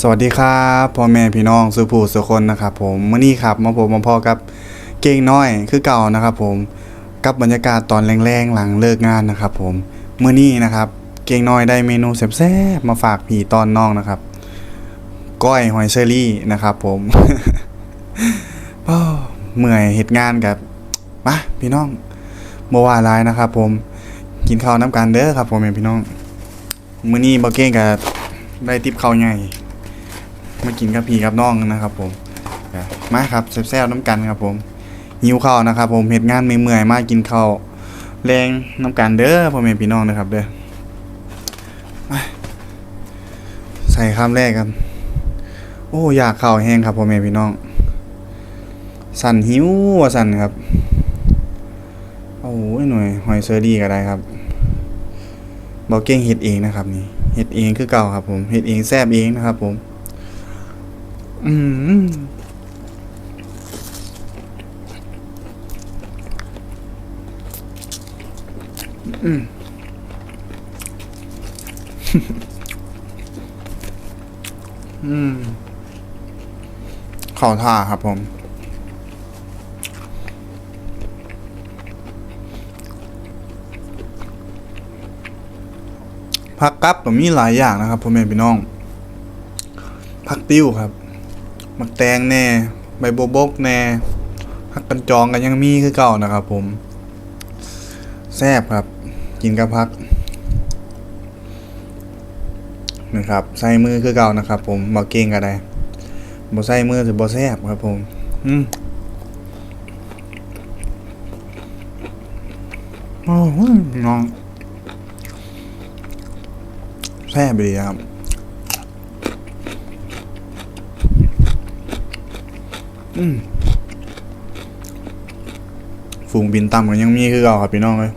สวัสดีครับพ่อแม่พี่น้องสุผู้สุคนนะครับผมมื้อนี้ครับมาพบมาพ่อกับเก่งน้อยคือเก่านะครับผมกับบรรยากาศตอนแรงๆหลังเลิกงานนะครับผมมื้อนี้นะครับ เก่งน้อยได้เมนูแซ่บๆมาฝากพี่ตอนน้องนะครับ ก้อยหอยเชอรี่นะครับ ผมเมื่อยเหตุงานกับมาพี่น้องบ่อว่าหลายนะครับ ผมกินข้าวน้ำกันเด้อครับผมแม่พี่น้องมื้อนี้บ่เก่งกับได้ติบข้าวใหญ่ มากินกับพี่กับน้องนะครับ ผมมาครับแซ่บๆน้ำกันครับ ผมหิวข้าวนะครับ ผมเฮ็ดงานเมื่อยๆมากินข้าวแรงน้ำกันเด้อพ่อแม่พี่น้องนะครับเด้อใส่คำแรกกัน โอ้อยากข้าวแห้งครับพ่อแม่พี่น้อง สั่นหิวว่าสั่นครับโอ้ยหน่วยหอยเซอรี่ก็ได้ครับบอกเก่งเฮ็ดเองนะครับนี่เฮ็ดเองคือเก่าครับ ผมเฮ็ดเองแซ่บเองนะครับ ผม อืมอืมอืมเข่าท่าครับผมผักกับก็มีหลายอย่างนะครับพ่อแม่พี่น้องผักติ้วครับ มักแตงแน่ ใบโบบกแน่ผักกันจองกันยังมีคือเก่านะครับผม แซ่บครับ กินกับผักนะครับใส่มือคือเก่านะครับ ผมบ่เก่งก็ได้บ่ใส่มือสิบ่แซ่บครับ ผม อืมโอ้โหน้องแซ่บดีครับ อืม ฝูงบินต่ำกันยังมีคือเก่าครับพี่น้องเลย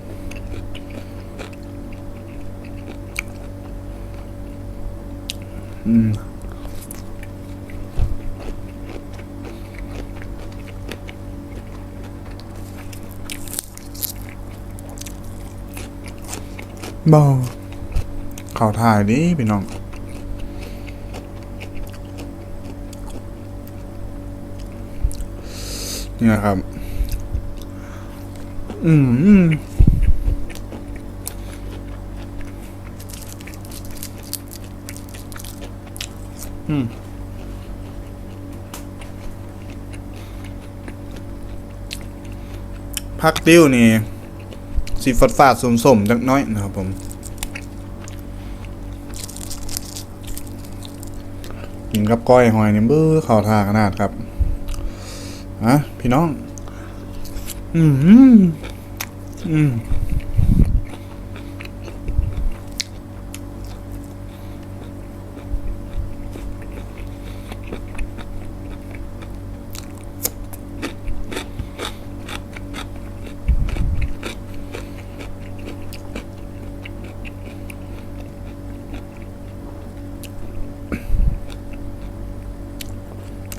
อืมบอข่าวถ่ายดิพี่น้อง นี่นะครับ อืมอืมพักติ้วนี่ สีฝาดฝาดสมสมๆจักน้อยนะครับผมกินกับก้อยหอยนี่บื้อข่าทาขนาดครับ ฮะพี่น้อง อืมอืม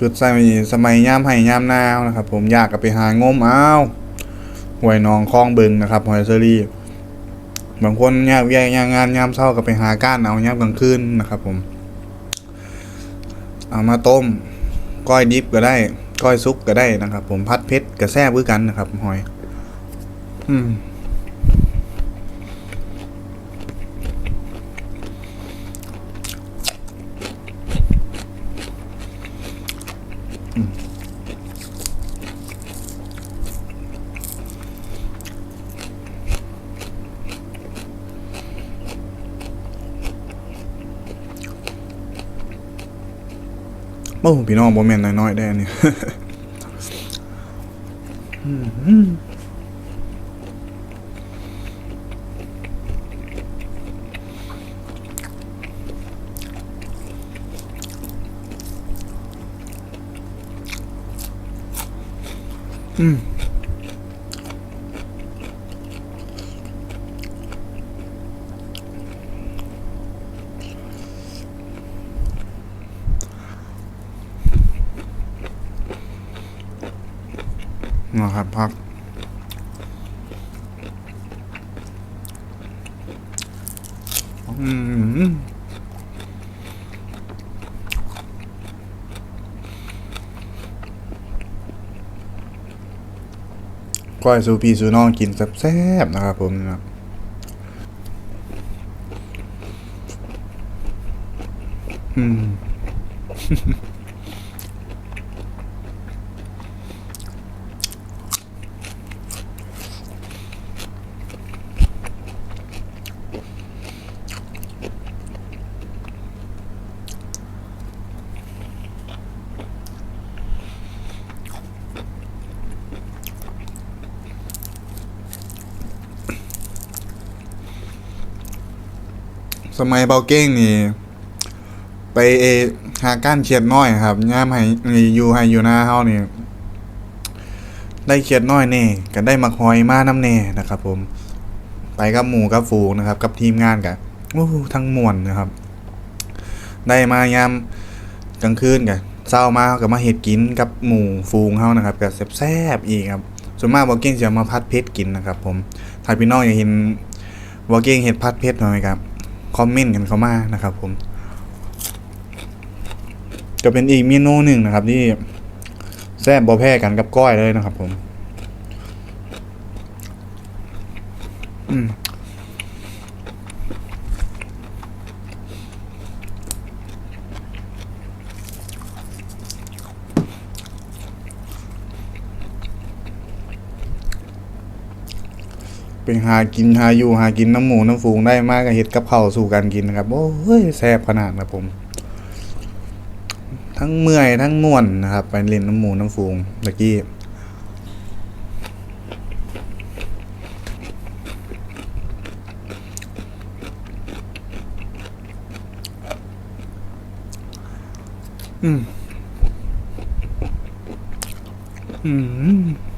เกิดสมัยสมัยย่ามไห้ย่ามนาวนะครับ ผมอยากกับไปหางมอ้าวหวยนองคลองบึงนะครับหอยเซอรี่บางคนยากแยกยางงานยามเช้าก็ไปหาก้านเอายามกลางคืนนะครับ ผม เอามาต้ม ก้อยดิบก็ได้ ก้อยซุปก็ได้นะครับ ผมพัดเพชรกระแซ่บื้อกันนะครับหอย อืม โอ้พี่น้องโมเมนต์น้อยๆได้อันนี่อืม นะครับพักอืมก้อยซูพีซูน้องกินแซ่บๆนะครับผมนะอืม สมัยเบาเก้งนี่ ไปเอหาก้านเขียดน้อยครับย่ามให้อยู่ให้อยู่หน้าเฮานี่ได้เขียดน้อยแน่ก็ได้มักหอยมาน้ำแน่นะครับ ผม ไปกับหมู่กับฝูงนะครับ กับทีมงานกันโอ้ทั้งมวลนะครับ ได้มายามกลางคืนกันเช้ามาก็มาเฮ็ดกินกับหมู่ฝูงเฮานะครับก็แซ่บๆอีกครับส่วนมากบ่เก้งสิเอามาพัดเพชรกินนะครับ ผมถ้าพี่น้องอยากเห็นบ่เก้งเฮ็ดพัดเพชรหน่อยครับ คอมเมนต์กันเข้ามานะครับ ผม ก็เป็นอีกเมนูหนึ่งนะครับ ที่แซ่บบอแพ้กันกับก้อยเลยนะครับ ผม อืม เป็นหากินหาอยู่หากินน้ำหมูน้ำฟูงได้มากก็เฮ็ดกับข้าวสู่กันกินนะครับ โอ้ยแซ่บขนาดนะผม ทั้งเมื่อยทั้งม่วนนะครับ ไปเล่นน้ำหมูน้ำฟูงตะกี้อืม อืม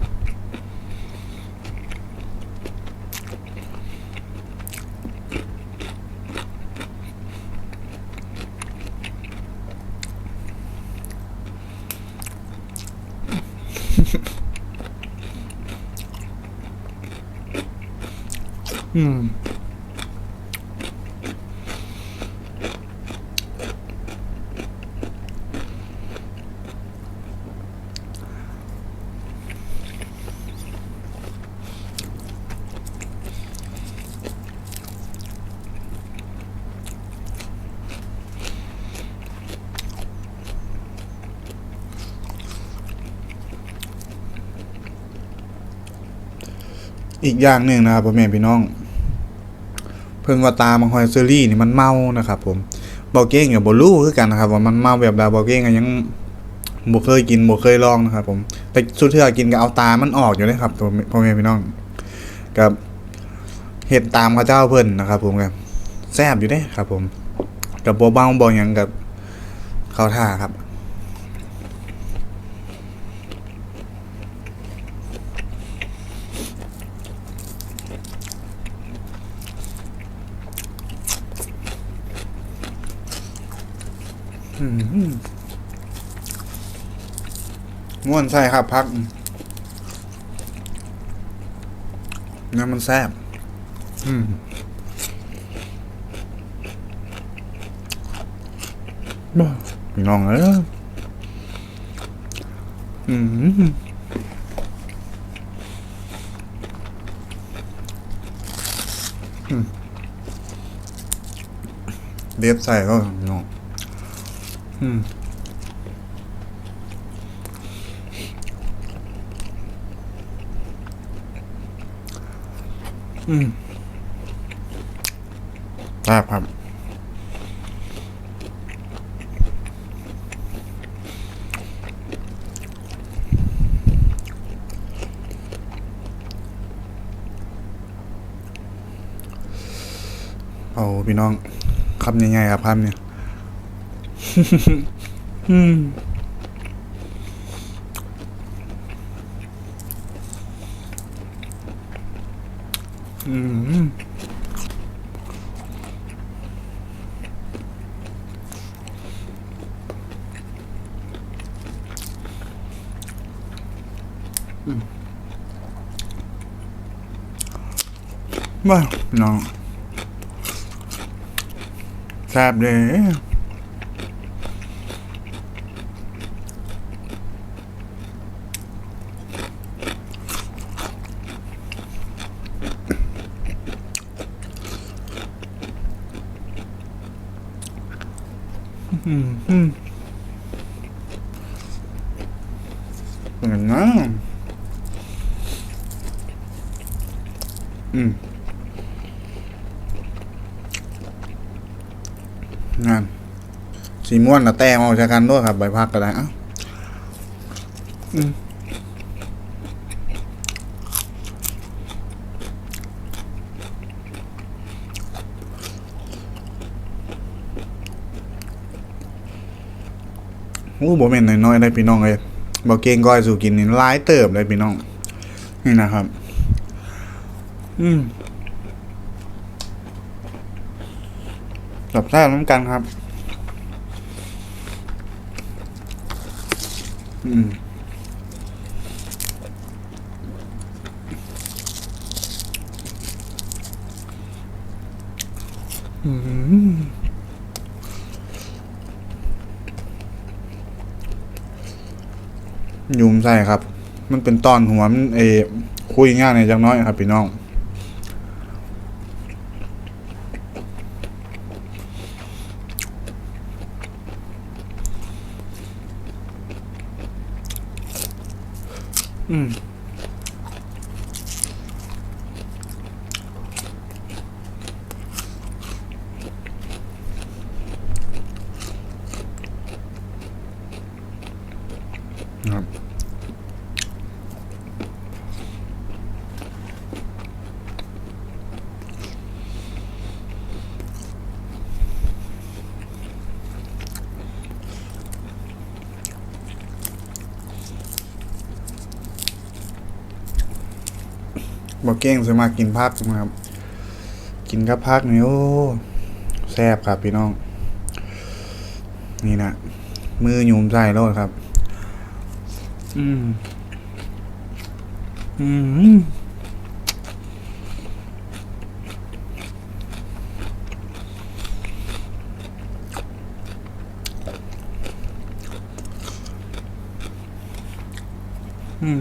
อืม อีกอย่างหนึ่งนะครับพ่อแม่พี่น้อง เพิ่นว่าตามังหอยเซอรี่นี่มันเมานะครับ ผมเบาเก้งกับบ่รู้คือกันนะครับว่ามันเมาแบบใดเบาเก้งยังบ่เคยกินบ่เคยลองนะครับ ผมแต่สุดเทื่อกินก็เอาตามันออกอยู่เลยครับพ่อแม่พี่น้องกับเฮ็ดตามเขาเจ้าเพิ่นนะครับ ผมก็แซ่บอยู่เด้ครับ ผมกับบ่เบาบ่หยังกับเข้าท่าครับ ม่วนใช่ครับพักน้ำมันแซ่บอืมบ้าพี่น้องเอ้ยอืมอืมเลียบใส่ก็ องอืมอืมครับครับเอาพี่น้องคำยังไงครับคำเนี่ย อืมอืมว้าน้องแซบเลย อืมอืมอย่างนั้นอืมงานสีม่วนนะแต้มเอาจากกันด้วยครับ ใบพักก็ได้อะอืม อ้บ่แม่นน้อยๆได้พี่น้องเลยบ่เก่งก้อยสู่กินนี่หลายเติบเลยพี่น้อง นี่นะครับ อืมกับแซ่บน้ำกันครับ อืมอืม ยุมใส่ครับ มันเป็นตอนหัวมันเออคุยง่ายในจังน้อยครับพี่น้องอืม บอกเก้งสมากินพักนะครับ กินกับพักนี่โอ้แซ่บครับพี่น้อง นี่นะมือหยุมใส่แล้วครับ อืม อืมอืม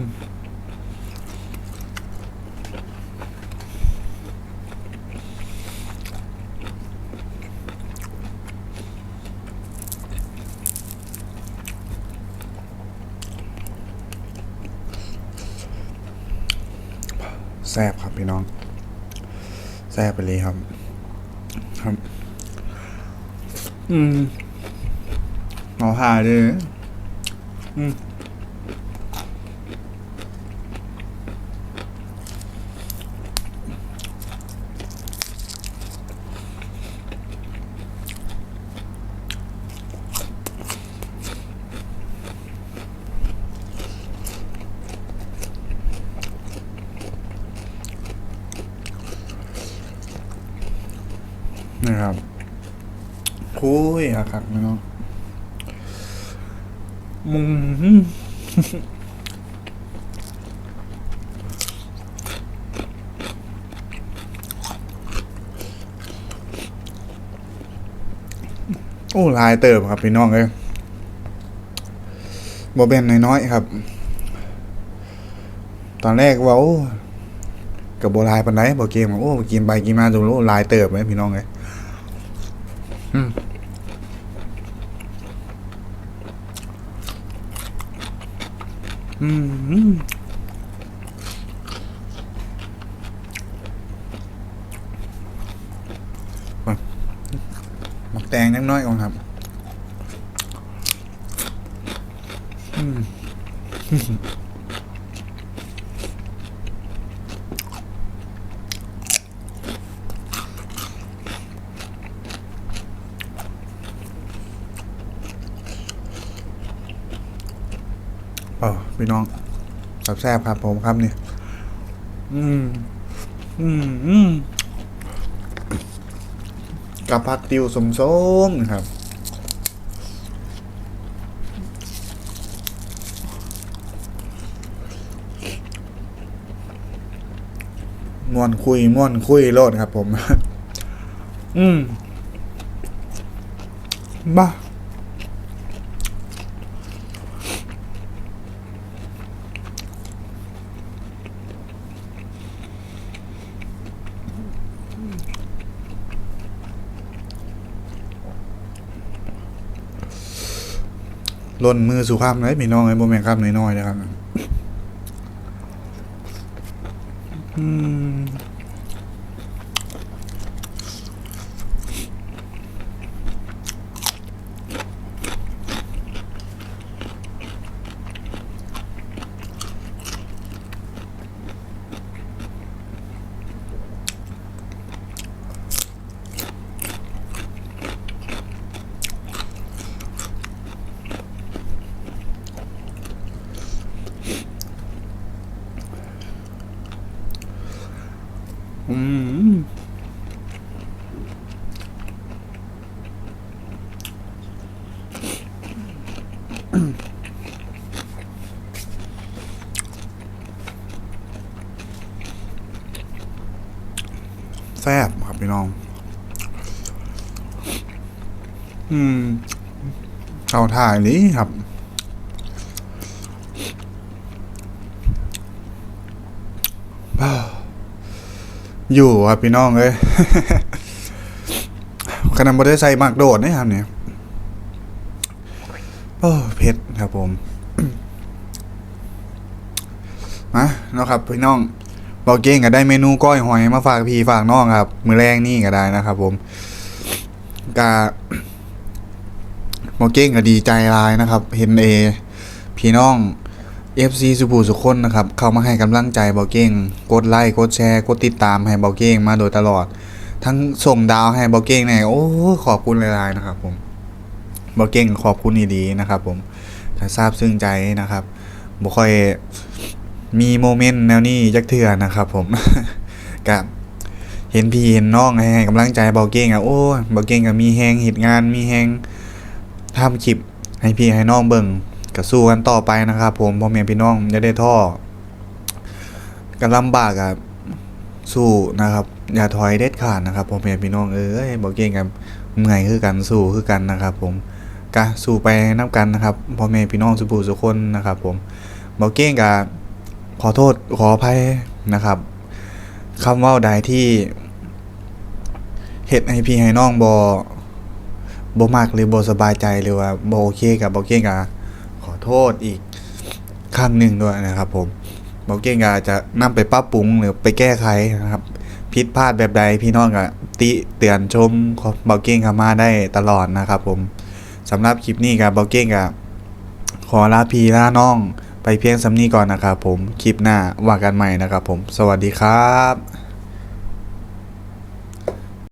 แซบครับพี่น้องแซบไปเลยครับ ครับ อืมเอาหาเลยอืม นะครับคุยอะครับพี่น้องมึงโอ้หลายเติบครับพี่น้องเอ้ยบอเบนน้อยๆครับ ตอนแรกว่าโอ้กับโบรายปันไดบอเกมว่าโอ้กินไปกินมาดูโอ้หลายเติบเลยพี่น้องเอ้ย อืมอืมมาหมักแตงนิดน้อยก่อนครับ อืม พี่น้องกับแซ่บครับผมครับนี่อืม อืมอืมกับผักติวสมส้มๆนะครับม่วนคุยม่วนคุยโลดครับผม อืมบ้า ล่นมือสุขภามเลยพี่น้องไอ้บ่แม่นข้ามน้อยๆนะครับอืมอืม แซ่บครับพี่น้อง อืมเอาถ่ายนี้ครับอยู่ครับพี่น้องเอ้ยขนาดบ่ได้ใส่หมากโดดนะครับเนี่ยโอ้เผ็ดครับผม มาเนาะครับพี่น้อง บอกเก่งก็ได้เมนูก้อยหอยมาฝากพี่ฝากน้องครับ มือแรงนี่ก็ได้นะครับ ผมกาบอกเก่งก็ดีใจลายนะครับ เห็นเอพี่น้อง FC สุภูสุคนนะครับ เข้ามาให้กำลังใจเบาเก้งกดไลค์กดแชร์กดติดตามให้เบาเก้งมาโดยตลอด ทั้งส่งดาวให้เบาเก้งเนี่ยโอ้ขอบคุณหลายๆนะครับ ผมเบาเก้งขอบคุณดีๆนะครับ ผมถ้าทราบซึ้งใจนะครับบ่ค่อย มีโมเมนต์แนวนี้จักเทื่อนะครับผมกับเห็นพี่เห็นน้องให้กำลังใจเบาเก้งอะโอ้เบาเก้งก็มีแฮงเหตุงานมีแฮงทำคลิปให้พี่ให้น้องเบิ่งก็สู้กันต่อไปนะครับผมพ่อแม่พี่น้องอย่าได้ท้อกันลำบากอะสู้นะครับ อย่าถอยเด็ดขาดนะครับพ่อแม่พี่น้องเอ้ยบอกเก่งกันเมื่อยคือกันสู้คือกันนะครับ ผมกะสู้ไปนับกันนะครับพ่อแม่พี่น้องสุภูสุคนนะครับ ผมบอกเก่งกะ ขอโทษขออภัยนะครับคำว่าใดที่เฮ็ดให้พี่ให้น้องบบ่มักหรือบ่สบายใจหรือว่าบ่โอเคกับบ่เก่งกะขอโทษอีกครั้งหนึ่งด้วยนะครับ ผมบอเก่งก็อาจะนำไปปรับปรุงหรือไปแก้ไขนะครับผิดพลาดแบบใดพี่น้องก็ติเตือนชมบอเก่งขามาได้ตลอดนะครับ ผมสำหรับคลิปนี้กับบอเก่งก็ขอลาพี่ลาน้อง ไปเพียงสำนีก่อนนะครับผมคลิปหน้าว่ากันใหม่นะครับผม สวัสดีครับ